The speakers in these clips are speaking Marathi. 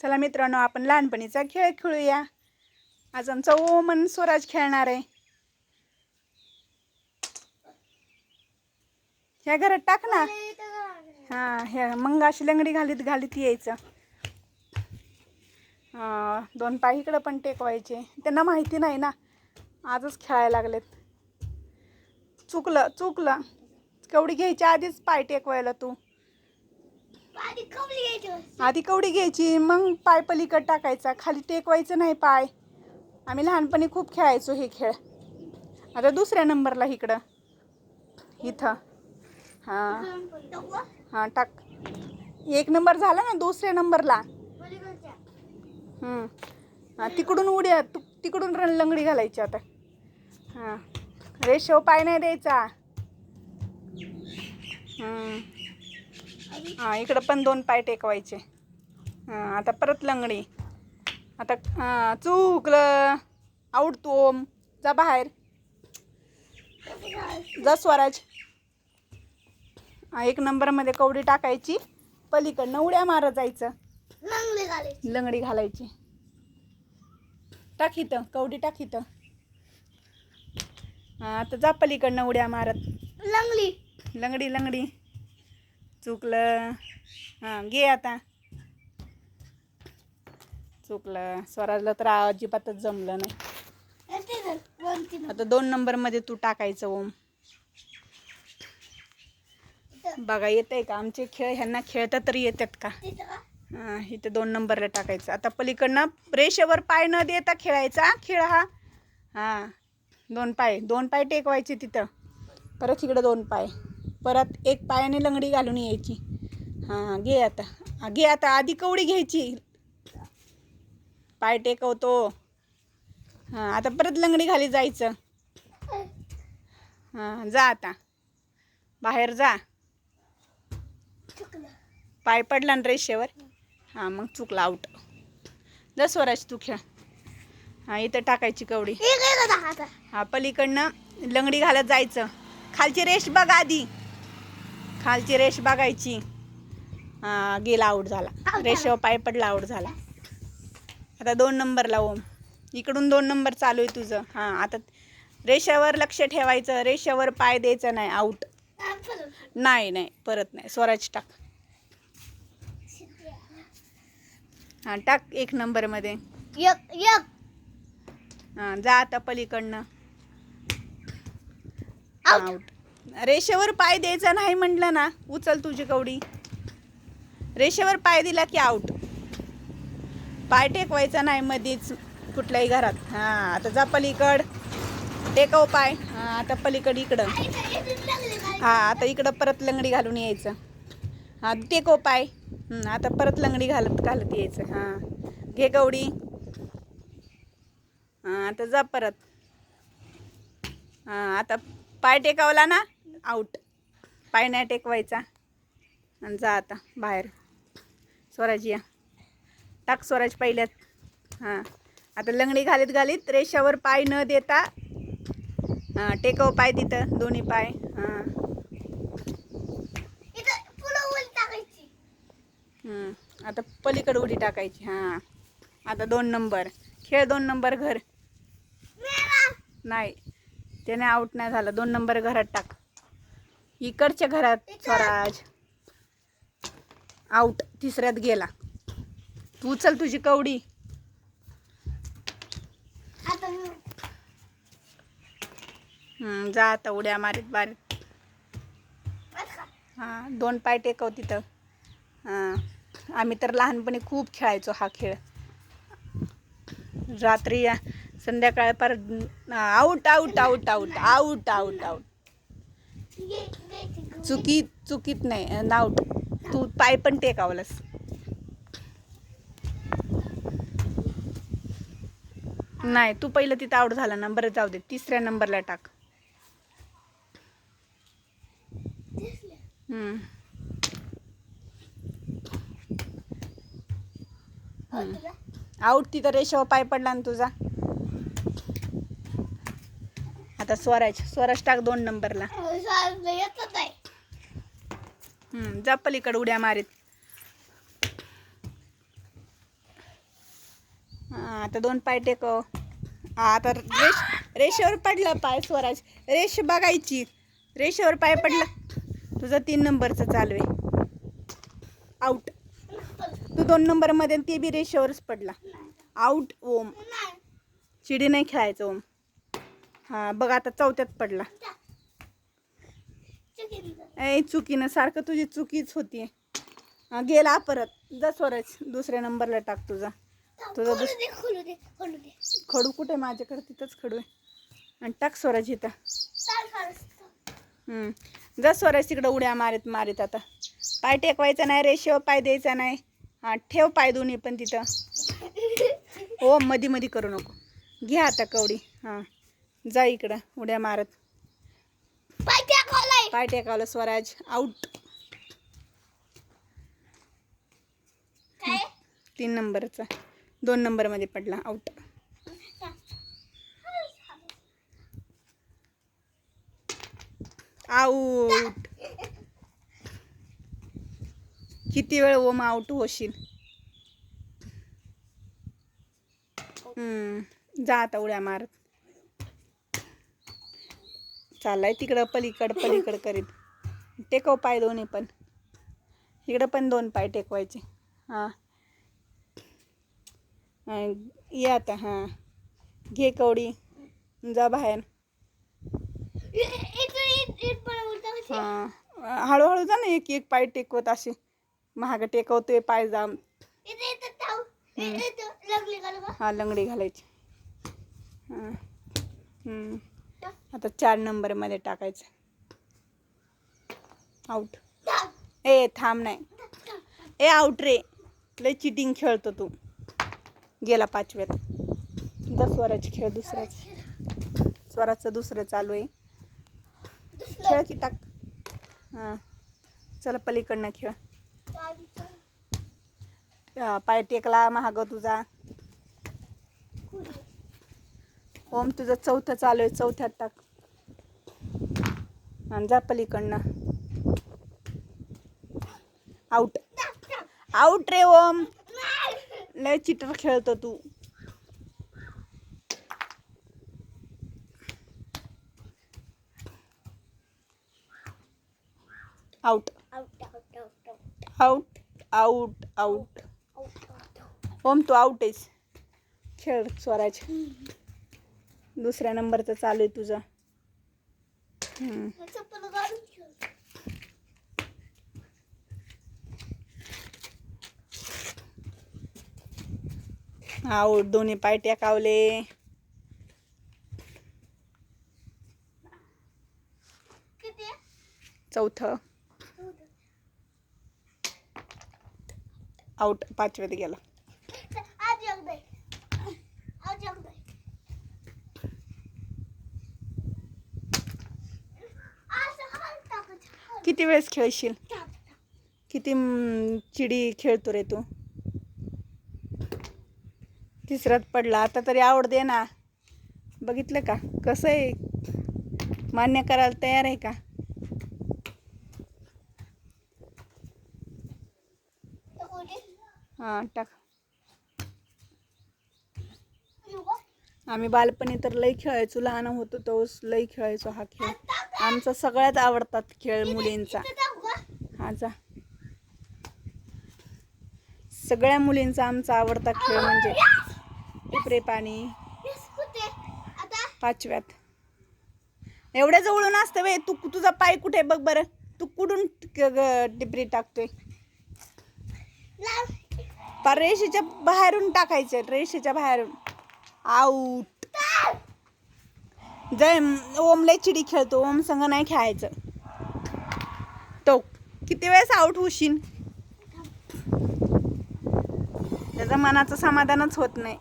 चला मित्रांनो आपण लहानपणीचा खेळ खेळूया. आज आमचा ओमन स्वराज खेळणार आहे. ह्या घरात टाक ना. हा ह्या मग अशी लंगडी घालीत घालीत यायचं. हा, दोन पाय इकडं पण टेकवायचे. त्यांना माहिती नाही ना. आजच खेळायला लागलेत. चुकलं चुकलं. केवढी घ्यायच्या आधीच पाय टेकवायला तू. आधी कवडी घ्यायची मग पाय पलीकड टाकायचा खाली टेकवायचं नाही पाय. आम्ही लहानपणी खूप खेळायचो हे खेळ. आता दुसऱ्या नंबरला इकडं. इथं. हां. हां टाक. एक नंबर झाला ना दुसऱ्या नंबरला. हां तिकडून उड्या तु तिकडून रन लंगडी घालायची आता. हां. रेशो पाय नाही द्यायचा. हां इकडं पण दोन पाय टेकवायचे. हां आता परत लंगडी. आता हां चुकलं आऊट तू जा बाहेर. जा स्वराज. एक नंबरमध्ये कवडी टाकायची. पलीकडनं उड्या मारत जायचं. लंगडी घालायची. टाक इथं कवडी टाक इथं. हां आता जा पलीकडनं उड्या मारत. लंगली लंगडी लंगडी. चुकलं. हां घे आता. चुकलं. स्वराजला तर अजिबातच जमलं नाही. आता दोन नंबरमध्ये तू टाकायचं ओम. बघा येतंय का? आमचे खेळ ह्यांना खेळता तरी येतात का? हां इथं दोन नंबरला टाकायचं. आता पलीकडनं रेषेवर पाय न देता खेळायचा खेळ हा. हां दोन पाय. दोन पाय टेकवायचे तिथं. परत इकडं दोन पाय. परत एक पायाने लंगडी घालून यायची. हां घे आता. घे आता आधी कवडी घ्यायची. पाय टेकवतो. हां आता परत लंगडी खाली जायचं. हां जा आता. बाहेर जा. पाय पडला ना रेषेवर. हां मग चुकला आऊट जा स्वराज तू खेळ. हां इथं टाकायची कवडी. हा पलीकडनं लंगडी घालत जायचं. खालची रेष बघ आधी. खालची रेष बघायची. हा गेला आऊट झाला. रेषेवर पाय पडला आऊट झाला. आता दोन नंबरला ओम. इकडून दोन नंबर चालू आहे तुझं. हां आता रेषेवर लक्ष ठेवायचं रेषेवर पाय द्यायचं नाही आऊट नाही नाही परत नाही. स्वराज टाक. हां टाक एक नंबरमध्ये. हां जा आता पलीकडनं. Out. रेषेवर पाय द्यायचा नाही म्हटलं ना उचल तुझी कवडी. रेषेवर पाय दिला की आऊट पाय टेकवायचा नाही मध्येच कुठल्याही घरात. हां आता जा पलीकड. टेकव पाय. हां आता पलीकड इकडं. हां आता इकडं परत लंगडी घालून यायचं. हां टेकव पाय. आता परत लंगडी घालत घालत यायचं. हां घे कवडी. हां आता जा परत. हां आता पाय टेकावला ना. आऊट पाय नाही टेकवायचा. आणि जा आता बाहेर. स्वराज या. टाक स्वराज पहिल्यात. हां. आता लंगडी घालीत घालीत रेषावर पाय न देता हां टेकव पाय तिथं दोन्ही पाय. हां. आता पलीकडे उडी टाकायची. हां. आता दोन नंबर. खेळ दोन नंबर घर. नाही. त्याने आऊट नाही झालं. दोन नंबर घरात टाक. इकडच्या घरात स्वराज. आऊट तिसऱ्यात गेला. तू उचल तुझी कवडी. जा आता उड्या मारीत मारीत हां दोन पाय टेकव तिथं. हां आम्ही तर लहानपणी खूप खेळायचो हा खेळ. रात्री या- संध्याकाळ पर out out out out out out out चुकी चुकीत नाही. आऊट तू पाय पण टेकावलास. नाही तू पहिलं तिथं आऊट झाला ना बरं जाऊ दे. तिसऱ्या नंबरला टाक. आऊट तिथं रेषावर पाय पडला ना तुझा. आता स्वराज स्वराज टाक दोन नंबरला जा पलीकडे उड्या मारीत. हा, आता दोन पाय टेकव. आता रेष रेषेवर पडलं पाय स्वराज. रेष बघायची. रेषेवर पाय पडला. तुझा तीन नंबरचं चालू आहे. आऊट तू दोन नंबरमध्ये ते बी रेषेवरच पडला. आऊट ओम. चिडी नाही खेळायचं ओम. हा बघ आता चौथ्यात पडला. ए चुकीनं. सारखं तुझी चुकीच होतीये. हा, गेला परत. जा दुसऱ्या नंबरला टाक तुझा. तुझा दुस खडू कुठे माझ्याकडे? तिथंच खडू आहे. आणि टाक स्वराज इथं. जा स्वराज तिकडं उड्या मारीत मारीत आता. पाय टेकवायचा नाही रेषेवर पाय द्यायचा नाही. हा ठेव पाय दोन्ही पण तिथं. हो मधी मधी करू नको. घे आता कवडी. हां. जा इकडं उड्या मारत. पाय टेकावलं स्वराज? आऊट काय? तीन नंबरचा. दोन नंबरमध्ये पडला. आऊट आऊट किती वेळ ओम आऊट होशील? हम्म, जा आता उड्या मारत. चाललाय तिकडं पलीकड पलीकड करीत. टेकव पाय दोन्ही पण. इकडं पण दोन पाय टेकवायचे. हां. ये आता हां. घे कवडी. जा बाहेर. हां. हळूहळू जा ना एक एक पाय टेकवत असे. महाग टेकवतोय पाय जा. हा लंगडी घालायची. हां. हम्म. आता चार नंबरमध्ये टाकायचं. आऊट थांब. ए थांब नाही. ए आऊट रे. लय चिटिंग खेळतो तू. गेला पाचव्यात. जा स्वराज खेळ दुसराच. स्वराचं दुसरं चालू आहे. खेळ की टाक. हां. चला पलीकडनं खेळ. पाय टेकला महाग तुझा. ओम तुझं चौथं चालू आहे चौथ्यात टाक. आणि जा पलीकडनं. आऊट आऊट रे ओम. लय चिटर खेळतो तू. Out out, out, out, out, out out out out, out. Om तू आऊट आहेस. खेळ स्वराज दुसऱ्या नंबरचं चालू आहे तुझं. आऊट दोन्ही पाय टेकावले किती आहे? चौथं आऊट पाचव्यात गेला आज एकदा आहे. आज एकदा आहे. असं हात टाकायचं. किती वेळेस खेळशील. किती चिडी खेळतो रे तू? तिसऱ्यात पडला. आता तरी आवड दे ना. बघितलं का? कसं आहे? मान्य करायला तयार आहे का. हां टाक नको. आम्ही बालपणी तर लई खेळायचो लहान होतो तो लई खेळायचो हा खेळ. आमचा सगळ्यात आवडतात खेळ मुलींचा? हा जा. सगळ्या मुलींचा आमचा आवडता खेळ म्हणजे टिपरे पाणी पाचव्यात. एवढ्या जवळून असतं वे तू तुझा पाय कुठे बघ बरं. तू कुठून टिपरी टाकतोय? रेषेच्या बाहेरून टाकायचं रेषेच्या बाहेरून. आऊट जय ओम लय चिडी खेळतो ओम संग नाही खेळायचं. तो किती वेळेस आऊट होशील? त्याचं मनाचं समाधानच होत नाही.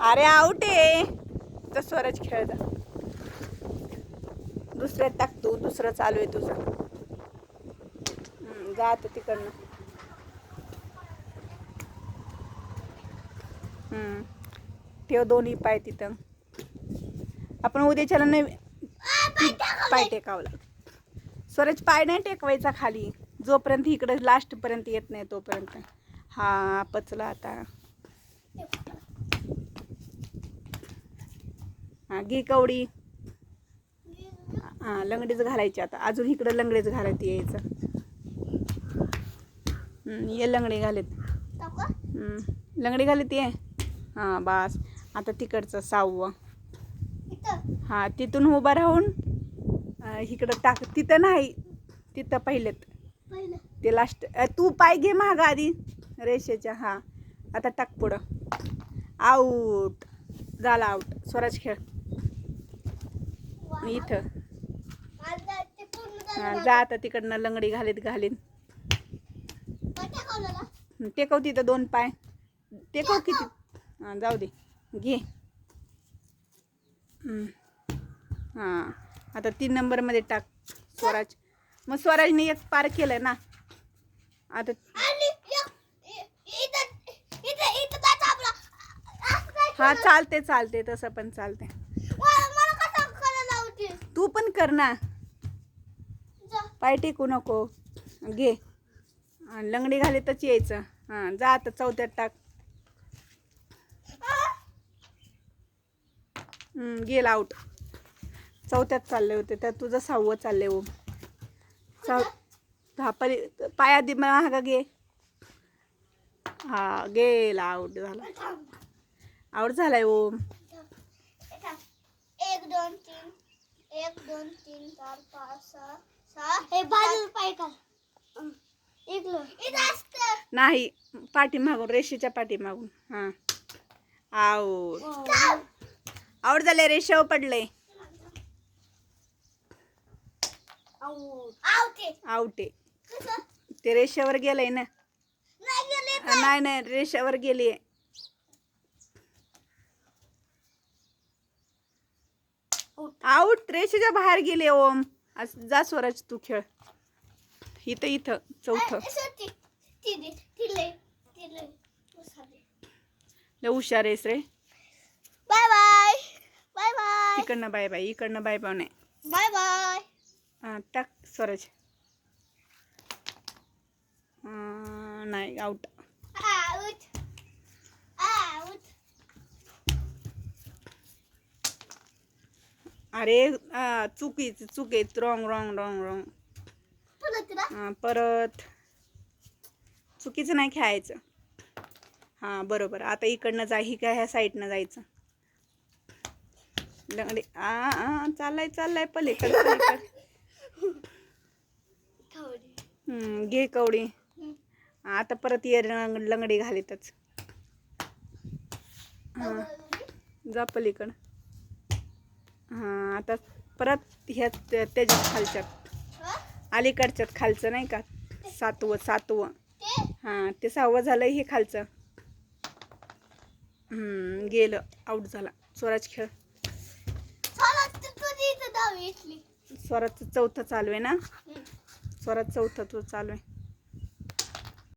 अरे आऊट आहे. तर स्वराज खेळ जा. दुसऱ्यात टाक तू दुसरं चालू आहे तुझं. हम्म, जा आता तिकडनं. हम्म. ठेव दोन्ही पाय तिथं. आपण उद्याच्याला नाही पाय टेकावला स्वराज पाय नाही टेकवायचा खाली. जोपर्यंत इकडे लास्टपर्यंत येत नाही तोपर्यंत. हा पचला आता. हा घे कवडी. हा लंगडीच घालायची आता. अजून इकडं लंगडीच घालत यायचं. ये लंगडी घालत. लंगडी घालत ये. हां बास. आता तिकडचं सहावं. हां तिथून उभं राहून इकडं टाक तिथं नाही तिथं पहिलेत. पहिलं. ते लास्ट तू पाय घे मागं आधी रेषेच्या हां. आता टाक पुढं. आऊट झाला आऊट स्वराज खेळ. इथं. हां. जा आता तिकडनं लंगडी घालीत घालीत पण टाकवलं ना टेकव तिथं दोन पाय. टेकव किती? हां जाऊ दे. घे. हां. आता तीन नंबरमध्ये टाक स्वराज. मग स्वराजने एक पार केलं ना. आता. हा चालते चालते. तसं पण चालते. तू पण कर ना. पाय टेकू नको. घे. लंगडी घालीतच यायचं. हां जा आता चौथ्यात टाक आ, हम्म, गेल आऊट चौथ्यात चालले होते. त्यात तुझं सहावं चालले हो. सहा हा पली पाय आधी महागा घे. हा गेला आऊट झाला. आऊट झालाय ओम थांब. एक दोन तीन. एक दोन तीन चार पाच सहा सहा. हे बाजूला पाय असतं. नाही पाठीमागून रेषेच्या पाठीमागून. हां. आऊट आऊट झाले रेषेवर पडले कसं? ते रेषेवर गेलंय ना. नाही नाही रेषेवर गेली आऊट. रेषेच्या बाहेर गेले ओम. जा स्वराज तू खेळ. इथं इथं चौथं. लय हुशार आहेस रे. Bye bye. तिकडनं बाय बाय इकडनं बाय बाय नाही. बाय बाय हां टाक स्वराज. नाही आऊट अरे चुकीच चुकीच रॉंग रॉंग रॉंग रॉंग हां परत. चुकीचं नाही खेळायचं. हां बरोबर. आता इकडनं जा ही काय ह्या साईडनं जायचं. लंगडी. आ आ चाललाय चाललाय पलीकड पलीकड. घे कवडी. आता परत ये लंगडी घालीतच. हां जा पलीकड. हां आता परत ह्या त्या- त्याच्यात खालच्यात. अलीकडच्यात खालचं नाही का? सातवं सातवं. हां ते सहावं झालं हे खालचं. हम्म, गेलं. आऊट झाला. स्वराज खेळ. स्वराजचं चौथं चालू आहे ना? स्वराज चौथं तो चालू आहे.